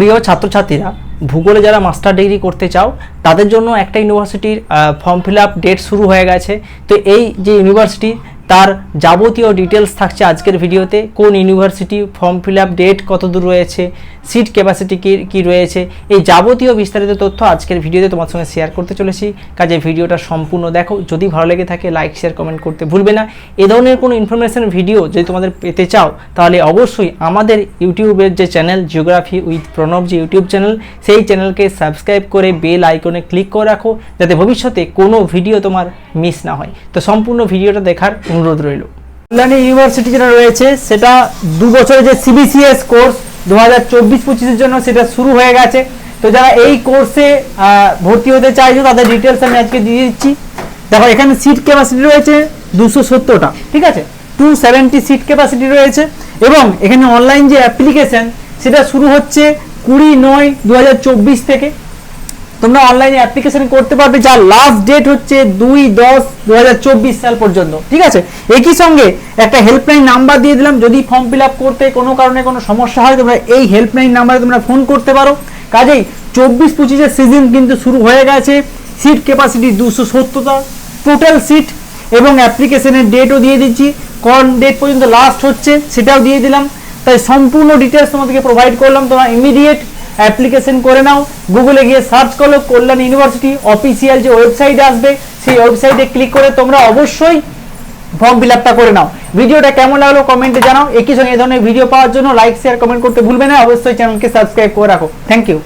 প্রিয় ছাত্রছাত্রীরা, ভূগোলে যারা মাস্টার ডিগ্রি করতে চাও, তাদের জন্য একটা ইউনিভার্সিটির ফর্ম ফিল আপ ডেট শুরু হয়ে গেছে। তো এই যে ইউনিভার্সিটি তার যাবতীয় ডিটেলস থাকছে আজকের ভিডিওতে, কোন university form fill up date কত দূর রয়েছে সিট ক্যাপাসিটি কী কী রয়েছে, এই যাবতীয় বিস্তারিত তথ্য আজকের ভিডিওতে তোমার সঙ্গে শেয়ার করতে চলেছি। কাজে ভিডিওটা সম্পূর্ণ দেখো। যদি ভালো লেগে থাকে লাইক শেয়ার কমেন্ট করতে ভুলবে না। এ ধরনের কোনো ইনফরমেশন ভিডিও যদি তোমাদের পেতে চাও, তাহলে অবশ্যই আমাদের ইউটিউবের যে চ্যানেল জিওগ্রাফি উইথ প্রণব যে ইউটিউব চ্যানেল সেই চ্যানেলকে সাবস্ক্রাইব করে বেল আইকনে ক্লিক করে রাখো, যাতে ভবিষ্যতে কোনো ভিডিও তোমার মিস না হয়। তো সম্পূর্ণ ভিডিওটা দেখার অনুরোধ রইল। কল্যাণী ইউনিভার্সিটি যেটা রয়েছে, সেটা দু বছরের যে সিবিসিএস কোর্স দু হাজার চব্বিশ পঁচিশের জন্য সেটা শুরু হয়ে গেছে। তো যারা এই কোর্সে ভর্তি হতে চাইছো, তাদের ডিটেলস আমি আজকে দিয়ে দিচ্ছি। দেখো, এখানে সিট ক্যাপাসিটি রয়েছে দুশো সত্তরটা, ঠিক আছে? টু সেভেন্টি সিট ক্যাপাসিটি রয়েছে এবং এখানে অনলাইন যে অ্যাপ্লিকেশন সেটা শুরু হচ্ছে কুড়ি নয় দু থেকে। তোমরা অনলাইনে অ্যাপ্লিকেশন করতে পারবে, যার লাস্ট ডেট হচ্ছে দুই দশ দু সাল পর্যন্ত। ঠিক আছে? একই সঙ্গে একটা হেল্পলাইন নাম্বার দিয়ে দিলাম। যদি ফর্ম ফিল আপ করতে কোনো কারণে কোনো সমস্যা হয়, তোমরা এই হেল্পলাইন নাম্বারে তোমরা ফোন করতে পারো। কাজেই চব্বিশ পঁচিশের সিজন কিন্তু শুরু হয়ে গেছে। সিট ক্যাপাসিটি দুশো সত্তরটা। টোটাল সিট এবং অ্যাপ্লিকেশনের ডেটও দিয়ে দিচ্ছি। কোন ডেট পর্যন্ত লাস্ট হচ্ছে, সেটাও দিয়ে দিলাম। তাই সম্পূর্ণ ডিটেলস তোমাদেরকে প্রোভাইড করলাম। তোমরা ইমিডিয়েট অ্যাপ্লিকেশন করে নাও। গুগলে গিয়ে সার্চ করো, কল্যাণ ইউনিভার্সিটি অফিসিয়াল যে ওয়েবসাইট আসবে, সেই ওয়েবসাইটে ক্লিক করে তোমরা অবশ্যই ফর্ম ফিল আপটা করে নাও। ভিডিওটা কেমন লাগল কমেন্টে জানাও। একই সঙ্গে এই ধরনের ভিডিও পাওয়ার জন্য লাইক শেয়ার কমেন্ট করতে ভুলবে না। অবশ্যই চ্যানেলকে সাবস্ক্রাইব করে রাখো। Thank you